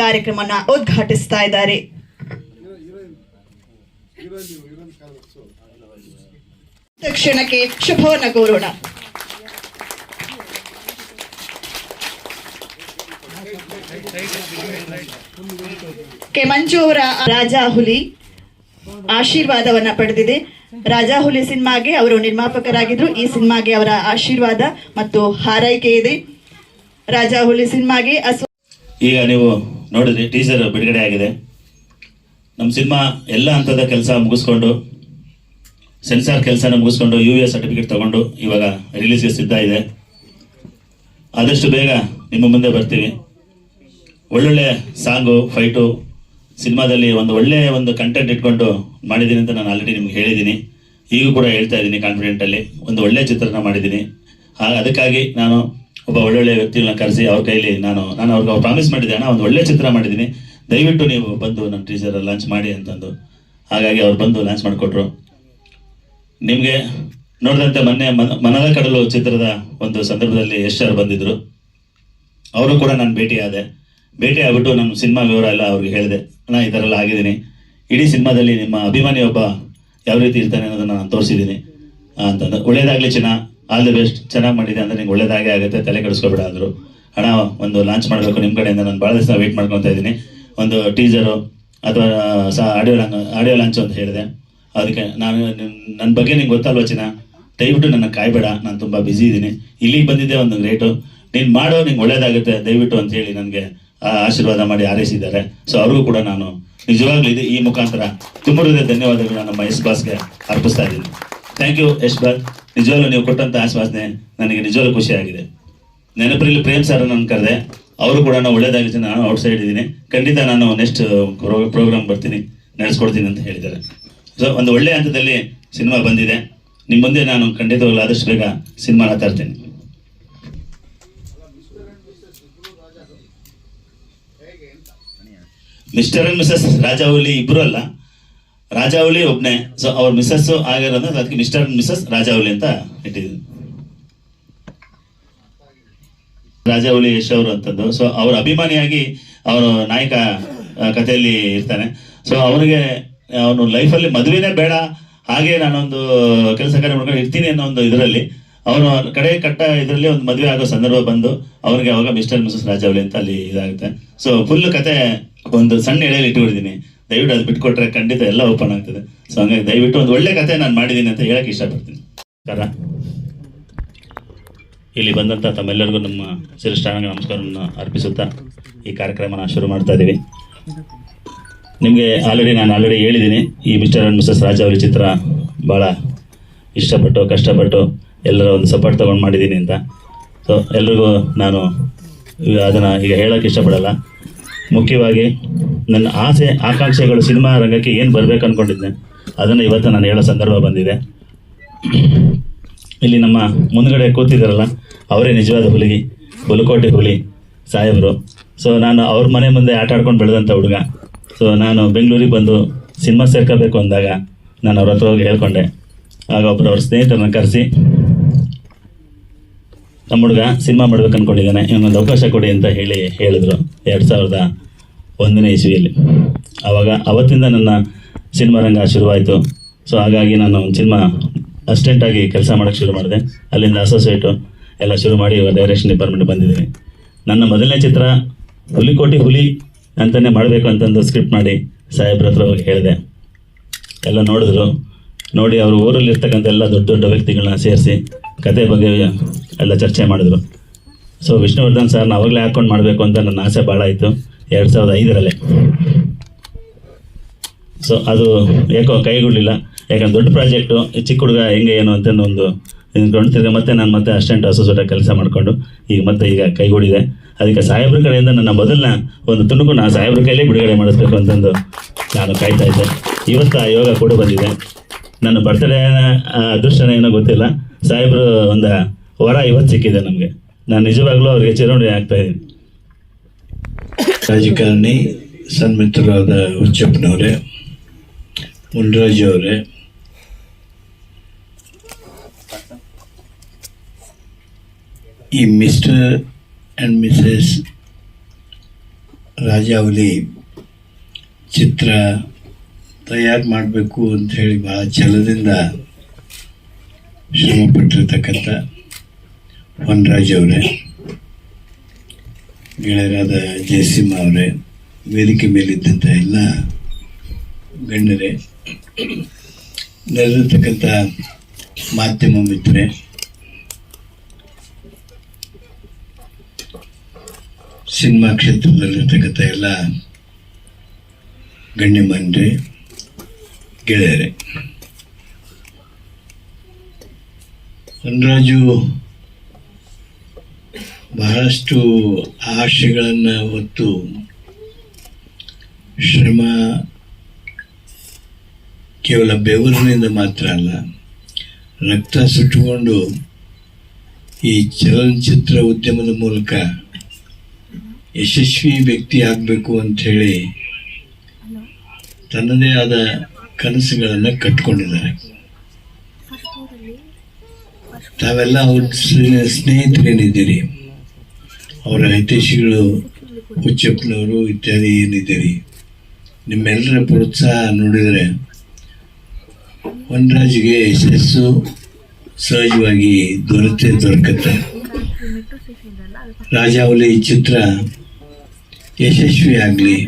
ಕಾರ್ಯಕ್ರಮನ ಉದ್ಘಾಟಿಸ್ತಾ ಇದ್ದಾರೆ. ತಕ್ಷಣಕ್ಕೆ ಶುಭವನ್ನ ಕೋರೋಣ. ಕೆ ಮಂಜು ಅವರ ರಾಜ ಹುಲಿ ಆಶೀರ್ವಾದವನ್ನ ಪಡೆದಿದೆ. ರಾಜ ಹುಲಿ ಸಿನಿಮಾಗೆ ಅವರು ನಿರ್ಮಾಪಕರಾಗಿದ್ರು. ಈ ಸಿನಿಮಾಗೆ ಅವರ ಆಶೀರ್ವಾದ ಮತ್ತು ಹಾರೈಕೆ ಇದೆ. ರಾಜಾ ಹುಲಿ ಸಿನಿಮಾಗೆ ಈಗ ನೀವು ನೋಡಿದ್ರಿ ಟೀಸರ್ ಬಿಡುಗಡೆ ಆಗಿದೆ. ನಮ್ಮ ಸಿನಿಮಾ ಎಲ್ಲ ಹಂತದ ಕೆಲಸ ಮುಗಿಸ್ಕೊಂಡು ಸೆನ್ಸಾರ್ ಕೆಲಸನ ಮುಗಿಸ್ಕೊಂಡು ಯು ಎ ಸರ್ಟಿಫಿಕೇಟ್ ತಗೊಂಡು ಇವಾಗ ರಿಲೀಸ್ಗೆ ಸಿದ್ಧ ಇದೆ. ಆದಷ್ಟು ಬೇಗ ನಿಮ್ಮ ಮುಂದೆ ಬರ್ತೀವಿ. ಒಳ್ಳೊಳ್ಳೆ ಸಾಂಗು ಫೈಟು ಸಿನಿಮಾದಲ್ಲಿ ಒಂದು ಒಳ್ಳೆ ಒಂದು ಕಂಟೆಂಟ್ ಇಟ್ಕೊಂಡು ಮಾಡಿದ್ದೀನಿ ಅಂತ ನಾನು ಆಲ್ರೆಡಿ ನಿಮ್ಗೆ ಹೇಳಿದ್ದೀನಿ. ಈಗೂ ಕೂಡ ಹೇಳ್ತಾ ಇದ್ದೀನಿ ಕಾನ್ಫಿಡೆಂಟಲ್ಲಿ ಒಂದು ಒಳ್ಳೆ ಚಿತ್ರನ ಮಾಡಿದ್ದೀನಿ. ಹಾಗೆ ಅದಕ್ಕಾಗಿ ನಾನು ಒಬ್ಬ ಒಳ್ಳೊಳ್ಳೆ ವ್ಯಕ್ತಿಗಳನ್ನ ಕರೆಸಿ ಅವ್ರ ಕೈಲಿ ನಾನು ನಾನು ಅವ್ರಿಗೆ ಪ್ರಾಮಿಸ್ ಮಾಡಿದ್ದೆ, ಅಣ್ಣ, ಒಂದು ಒಳ್ಳೆ ಚಿತ್ರ ಮಾಡಿದ್ದೀನಿ. ದಯವಿಟ್ಟು ನೀವು ಬಂದು ನನ್ನ ಟೀಸರ್ ಲಾಂಚ್ ಮಾಡಿ ಅಂತಂದು. ಹಾಗಾಗಿ ಅವ್ರು ಬಂದು ಲಾಂಚ್ ಮಾಡಿಕೊಟ್ರು. ನಿಮಗೆ ನೋಡಿದಂತೆ ಮೊನ್ನೆ ಮನ- ಮನದ ಕಡಲು ಚಿತ್ರದ ಒಂದು ಸಂದರ್ಭದಲ್ಲಿ ಯಶ್ ಸರ್ ಬಂದಿದ್ರು. ಅವರು ಕೂಡ ನಾನು ಭೇಟಿಯಾದೆ. ಭೇಟಿ ಆಗ್ಬಿಟ್ಟು ನಮ್ಮ ಸಿನಿಮಾ ವಿವರ ಎಲ್ಲ ಅವ್ರಿಗೆ ಹೇಳಿದೆ. ನಾ ಈ ಥರ ಎಲ್ಲ ಆಗಿದ್ದೀನಿ. ಇಡೀ ಸಿನಿಮಾದಲ್ಲಿ ನಿಮ್ಮ ಅಭಿಮಾನಿ ಒಬ್ಬ ಯಾವ ರೀತಿ ಇರ್ತಾನೆ ಅನ್ನೋದನ್ನ ನಾನು ತೋರಿಸಿದ್ದೀನಿ. ಅಂತಂದು. ಒಳ್ಳೇದಾಗಲಿ ಚಿನ್ನ. All the best. ಚೆನ್ನಾಗಿ ಮಾಡಿದೆ ಅಂದ್ರೆ ನಿಂಗೆ ಒಳ್ಳೇದಾಗೆ ಆಗುತ್ತೆ. ತಲೆ ಕೆಡಿಸ್ಕೊಬೇಡ ಅಂದರು. ಹಣ ಒಂದು ಲಾಂಚ್ ಮಾಡಬೇಕು ನಿಮ್ಮ ಕಡೆಯಿಂದ. ನಾನು ಭಾಳ ದಿವಸ ವೇಟ್ ಮಾಡ್ಕೊತಾ ಇದ್ದೀನಿ. ಒಂದು ಟೀಸರು ಅಥವಾ ಸಹ ಆಡಿಯೋ ಲಾಂಚ್ ಆಡಿಯೋ ಲಾಂಚ್ ಅಂತ ಹೇಳಿದೆ. ಅದಕ್ಕೆ ನಾನು ನನ್ನ ಬಗ್ಗೆ ನಿಂಗೆ ಗೊತ್ತಲ್ವ ಚಿನ್ನ? ದಯವಿಟ್ಟು ನನ್ನ ಕಾಯ್ಬೇಡ. ನಾನು ತುಂಬ ಬ್ಯುಸಿ ಇದ್ದೀನಿ. ಇಲ್ಲಿಗೆ ಬಂದಿದ್ದೆ ಒಂದು ಗ್ರೇಟು ನೀನು ಮಾಡೋ ನಿಂಗೆ ಒಳ್ಳೇದಾಗುತ್ತೆ. ದಯವಿಟ್ಟು ಅಂತ ಹೇಳಿ ನನಗೆ ಆಶೀರ್ವಾದ ಮಾಡಿ ಹಾರೈಸಿದ್ದಾರೆ. ಸೊ ಅವ್ರಿಗೂ ಕೂಡ ನಾನು ನಿಜವಾಗ್ಲೂ ಇದೆ ಈ ಮುಖಾಂತರ ತುಂಬ ಹೃದಯ ಧನ್ಯವಾದಗಳನ್ನ ನಮ್ಮ ಯಶ್ ಬಾಸ್ಗೆ ಅರ್ಪಿಸ್ತಾ ಇದ್ದೀನಿ. ಥ್ಯಾಂಕ್ ಯು ಯಶ್ ಬಾಸ್ ನಿಜವಾಗ್ಲೂ ನೀವು ಕೊಟ್ಟಂತ ಆಶ್ವಾಸನೆ ನನಗೆ ನಿಜವಾಗ್ಲೂ ಖುಷಿಯಾಗಿದೆ. ನೆನಪಿರಲಿ, ಪ್ರೇಮ್ ಸರ್ ನನ್ನ ಕರೆದೆ. ಅವರು ಕೂಡ ನಾನು ಒಳ್ಳೇದಾಗಿದೆ ನಾನು ಔಟ್ ಸೈಡ್ ಇದ್ದೀನಿ. ಖಂಡಿತ ನಾನು ನೆಕ್ಸ್ಟ್ ಪ್ರೋಗ್ರಾಮ್ ಬರ್ತೀನಿ, ನಡೆಸ್ಕೊಡ್ತೀನಿ ಅಂತ ಹೇಳಿದ್ದಾರೆ. ಸೊ ಒಂದು ಒಳ್ಳೆ ಹಂತದಲ್ಲಿ ಸಿನಿಮಾ ಬಂದಿದೆ. ನಿಮ್ಮ ಮುಂದೆ ನಾನು ಖಂಡಿತವಾಗ್ಲೂ ಆದಷ್ಟು ಬೇಗ ಸಿನಿಮಾ ತರ್ತೀನಿ. ಮಿಸ್ಟರ್ ಅಂಡ್ ಮಿಸಸ್ ರಾಜಾವಲಿ ಇಬ್ರು ಅಲ್ಲ. ರಾಜಾವಲಿ ಒಬ್ನೇ. ಸೊ ಅವ್ರ ಮಿಸಸ್ ಆಗಿರೋದ್ರೆ ಅದಕ್ಕೆ ಮಿಸ್ಟರ್ ಅಂಡ್ ಮಿಸಸ್ ರಾಜಾವಲಿ ಅಂತ ಇಟ್ಟಿದ್ರು ರಾಜಾವಲಿ ಯಶ್ ಅವರು ಅಂತದ್ದು. ಸೊ ಅವ್ರ ಅಭಿಮಾನಿಯಾಗಿ ಅವರು ನಾಯಕ ಕಥೆಯಲ್ಲಿ ಇರ್ತಾನೆ. ಸೊ ಅವನಿಗೆ ಅವನು ಲೈಫಲ್ಲಿ ಮದುವೆನೇ ಬೇಡ. ಹಾಗೆ ನಾನೊಂದು ಕೆಲಸ ಕಾರ್ಯ ಮಾಡ್ಕೊಂಡು ಇರ್ತೀನಿ ಅನ್ನೋ ಒಂದು ಇದರಲ್ಲಿ. ಅವನು ಕಡೆ ಕಟ್ಟ ಇದರಲ್ಲಿ ಒಂದು ಮದುವೆ ಆಗೋ ಸಂದರ್ಭ ಬಂದು ಅವನಿಗೆ ಅವಾಗ ಮಿಸ್ಟರ್ ಮಿಸಸ್ ರಾಜಾವಳಿ ಅಂತ ಅಲ್ಲಿ ಇದಾಗುತ್ತೆ. ಸೊ ಫುಲ್ ಕತೆ ಒಂದು ಸಣ್ಣ ಎಳೆಯಲ್ಲಿ ಇಟ್ಕೊಂಡಿದ್ದೀನಿ ದಯವಿಟ್ಟು ಅದು ಬಿಟ್ಕೊಟ್ರೆ ಖಂಡಿತ ಎಲ್ಲ ಓಪನ್ ಆಗ್ತದೆ. ಸೊ ಹಂಗಾಗಿ ದಯವಿಟ್ಟು ಒಂದು ಒಳ್ಳೆ ಕತೆ ನಾನು ಮಾಡಿದ್ದೀನಿ ಅಂತ ಹೇಳಕ್ಕೆ ಇಷ್ಟಪಡ್ತೀನಿ. ನಮಸ್ಕಾರ. ಇಲ್ಲಿ ಬಂದಂಥ ತಮ್ಮೆಲ್ಲರಿಗೂ ನಮ್ಮ ಶಿರಷ್ಟಾಂಗ ನಮಸ್ಕಾರವನ್ನು ಅರ್ಪಿಸುತ್ತಾ ಈ ಕಾರ್ಯಕ್ರಮನ ಶುರು ಮಾಡ್ತಾ ಇದ್ದೀವಿ ನಿಮಗೆ ಆಲ್ರೆಡಿ ನಾನು ಆಲ್ರೆಡಿ ಹೇಳಿದ್ದೀನಿ, ಈ ಮಿಸ್ಟರ್ ಅಂಡ್ ಮಿಸಸ್ ರಾಜಾವಳಿ ಚಿತ್ರ ಭಾಳ ಇಷ್ಟಪಟ್ಟು, ಕಷ್ಟಪಟ್ಟು ಎಲ್ಲರ ಒಂದು ಸಪೋರ್ಟ್ ತೊಗೊಂಡು ಮಾಡಿದ್ದೀನಿ ಅಂತ. ಸೊ ಎಲ್ರಿಗೂ ನಾನು ಅದನ್ನು ಈಗ ಹೇಳೋಕ್ಕೆ ಇಷ್ಟಪಡಲ್ಲ. ಮುಖ್ಯವಾಗಿ ನನ್ನ ಆಸೆ, ಆಕಾಂಕ್ಷೆಗಳು ಸಿನಿಮಾ ರಂಗಕ್ಕೆ ಏನು ಬರಬೇಕು ಅಂದ್ಕೊಂಡಿದ್ದೆ ಅದನ್ನು ಇವತ್ತು ನಾನು ಹೇಳೋ ಸಂದರ್ಭ ಬಂದಿದೆ. ಇಲ್ಲಿ ನಮ್ಮ ಮುಂದ್ಗಡೆ ಕೂತಿದ್ದಾರಲ್ಲ ಅವರೇ ನಿಜವಾದ ಹುಲಿಗಿ, ಹುಲಕೋಟೆ ಹುಲಿ ಸಾಹೇಬರು. ಸೊ ನಾನು ಅವ್ರ ಮನೆ ಮುಂದೆ ಆಟ ಆಡ್ಕೊಂಡು ಬೆಳೆದಂಥ ಹುಡುಗ. ಸೊ ನಾನು ಬೆಂಗಳೂರಿಗೆ ಬಂದು ಸಿನಿಮಾ ಸೇರ್ಕೋಬೇಕು ಅಂದಾಗ ನಾನು ಅವ್ರ ಹತ್ರ ಹೋಗಿ ಹೇಳ್ಕೊಂಡೆ. ಆಗ ಒಬ್ಬರು ಅವ್ರ ಸ್ನೇಹಿತರನ್ನ ಕರೆಸಿ ನಮ್ಮ ಹುಡುಗ ಸಿನಿಮಾ ಮಾಡ್ಬೇಕು ಅಂದ್ಕೊಂಡಿದ್ದಾನೆ ಇವನೊಂದು ಅವಕಾಶ ಕೊಡಿ ಅಂತ ಹೇಳಿ ಹೇಳಿದ್ರು ಎರಡು ಸಾವಿರದ ಒಂದನೇ ಇಸ್ವಿಯಲ್ಲಿ. ಆವಾಗ ಅವತ್ತಿಂದ ನನ್ನ ಸಿನಿಮಾ ರಂಗ ಶುರುವಾಯಿತು. ಸೊ ಹಾಗಾಗಿ ನಾನು ಒಂದು ಸಿನಿಮಾ ಅಸಿಸ್ಟೆಂಟಾಗಿ ಕೆಲಸ ಮಾಡೋಕ್ಕೆ ಶುರು ಮಾಡಿದೆ. ಅಲ್ಲಿಂದ ಅಸೋಸಿಯೇಟು ಎಲ್ಲ ಶುರು ಮಾಡಿ ಇವಾಗ ಡೈರೆಕ್ಷನ್ ಡಿಪಾರ್ಟ್ಮೆಂಟ್ ಬಂದಿದ್ದೀನಿ. ನನ್ನ ಮೊದಲನೇ ಚಿತ್ರ ಹುಲಿಕೋಟಿ ಹುಲಿ ಅಂತಲೇ ಮಾಡಬೇಕು ಅಂತಂದು ಸ್ಕ್ರಿಪ್ಟ್ ಮಾಡಿ ಸಾಹೇಬ್ರ ಹತ್ರ ಹೋಗಿ ಹೇಳಿದೆ. ಎಲ್ಲ ನೋಡಿದ್ರು. ನೋಡಿ, ಅವರು ಊರಲ್ಲಿ ಇರ್ತಕ್ಕಂಥ ಎಲ್ಲ ದೊಡ್ಡ ದೊಡ್ಡ ವ್ಯಕ್ತಿಗಳನ್ನ ಸೇರಿಸಿ ಕತೆ ಬಗ್ಗೆ ಎಲ್ಲ ಚರ್ಚೆ ಮಾಡಿದ್ರು. ಸೊ ವಿಷ್ಣುವರ್ಧನ್ ಸರ್ನ ಅವಾಗಲೇ ಹಾಕೊಂಡು ಮಾಡಬೇಕು ಅಂತ ನನ್ನ ಆಸೆ ಭಾಳ ಇತ್ತು, ಎರಡು ಸಾವಿರದ ಐದರಲ್ಲೇ. ಸೊ ಅದು ಯಾಕೋ ಕೈಗೊಳ್ಳಿಲ್ಲ. ಯಾಕಂದ್ರೆ ದೊಡ್ಡ ಪ್ರಾಜೆಕ್ಟು ಚಿಕ್ಕ ಹುಡುಗ ಹೆಂಗೆ ಏನು ಅಂತ ಒಂದು ನಿಂತ್ಕೊಂಡು ಮತ್ತೆ ನಾನು ಮತ್ತೆ ಅಸಿಸ್ಟೆಂಟ್ ಅಸೋಸಿಯೇಟ್ ಕೆಲಸ ಮಾಡಿಕೊಂಡು, ಈಗ ಮತ್ತೆ ಈಗ ಕೈಗೂಡಿದೆ ಅದಕ್ಕೆ ಸಾಹೇಬ್ರ ಕಡೆಯಿಂದ ನನ್ನ ಮೊದಲನ ಒಂದು ತುಣುಕು ನಾನು ಸಾಹೇಬ್ರ ಕೈಲೇ ಬಿಡುಗಡೆ ಮಾಡಿಸ್ಬೇಕು ಅಂತಂದು ನಾನು ಕಾಯ್ತಾ ಇದ್ದೆ. ಇವತ್ತು ಆ ಯೋಗ ಕೂಡ ಬಂದಿದೆ. ನನ್ನ ಬರ್ತಡೇ ಅದೃಷ್ಟನ ಏನೋ ಗೊತ್ತಿಲ್ಲ. ಸಾಹೇಬ್ರು ಒಂದು ವರ ಇವತ್ತು ಸಿಕ್ಕಿದೆ ನಮಗೆ. ನಾನು ನಿಜವಾಗ್ಲೂ ಅವ್ರಿಗೆ ಚಿರೋಣಿ ಆಗ್ತಾ ಇದ್ದೀನಿ. ರಾಜಕಾರಣಿ ಸನ್ಮಿತ್ರರಾದ ಹುಚ್ಚಪ್ಪನವರೇ, ಮುನ್ರಾಜು ಅವರೇ, ಈ ಮಿಸ್ಟರ್ ಆ್ಯಂಡ್ ಮಿಸಸ್ ರಾಜಾವಲಿ ಚಿತ್ರ ತಯಾರು ಮಾಡಬೇಕು ಅಂತ ಹೇಳಿ ಭಾಳ ಛಲದಿಂದ ಶ್ರಮಪಟ್ಟಿರ್ತಕ್ಕಂಥ ಹೊನ್ರಾಜ್ ಅವರೇ, ಗೆಳೆಯರಾದ ಜಯಸಿಂಹ ಅವರೇ, ವೇದಿಕೆ ಮೇಲಿದ್ದಂಥ ಎಲ್ಲ ಗಣ್ಯರೇ ನೆರೆದಿರ್ತಕ್ಕಂಥ ಮಾಧ್ಯಮ ಮಿತ್ರರೇ, ಸಿನಿಮಾ ಕ್ಷೇತ್ರದಲ್ಲಿರ್ತಕ್ಕಂಥ ಎಲ್ಲ ಗಣ್ಯಮಾನ್ಯರೇ ಗೆಳೆಯರೇ. ಹೊನ್ರಾಜು ಬಹಳಷ್ಟು ಆಶೆಗಳನ್ನು ಹೊತ್ತು ಶ್ರಮ ಕೇವಲ ಬೆವರಿನಿಂದ ಮಾತ್ರ ಅಲ್ಲ ರಕ್ತ ಸುಟ್ಟುಕೊಂಡು ಈ ಚಲನಚಿತ್ರ ಉದ್ಯಮದ ಮೂಲಕ ಯಶಸ್ವಿ ವ್ಯಕ್ತಿ ಆಗಬೇಕು ಅಂಥೇಳಿ ತನ್ನದೇ ಆದ ಕನಸುಗಳನ್ನು ಕಟ್ಕೊಂಡಿದ್ದಾರೆ. ತಾವೆಲ್ಲ ಅವ್ರ ಸ್ನೇ- ಸ್ನೇಹಿತರೇನಿದ್ದೀರಿ? ಅವರ ಹಿತೈಷಿಗಳು ಹುಚ್ಚಪ್ಪನವರು ಇತ್ಯಾದಿ ಏನಿದ್ದೀರಿ? ನಿಮ್ಮೆಲ್ಲರ ಪ್ರೋತ್ಸಾಹ ನೋಡಿದರೆ ವನರಾಜ್ಗೆ ಯಶಸ್ಸು ಸಹಜವಾಗಿ ದೊರೆತೆ ದೊರಕತ್ತೆ. ರಾಜಾವಲಿ ಚಿತ್ರ ಯಶಸ್ವಿ ಆಗಲಿ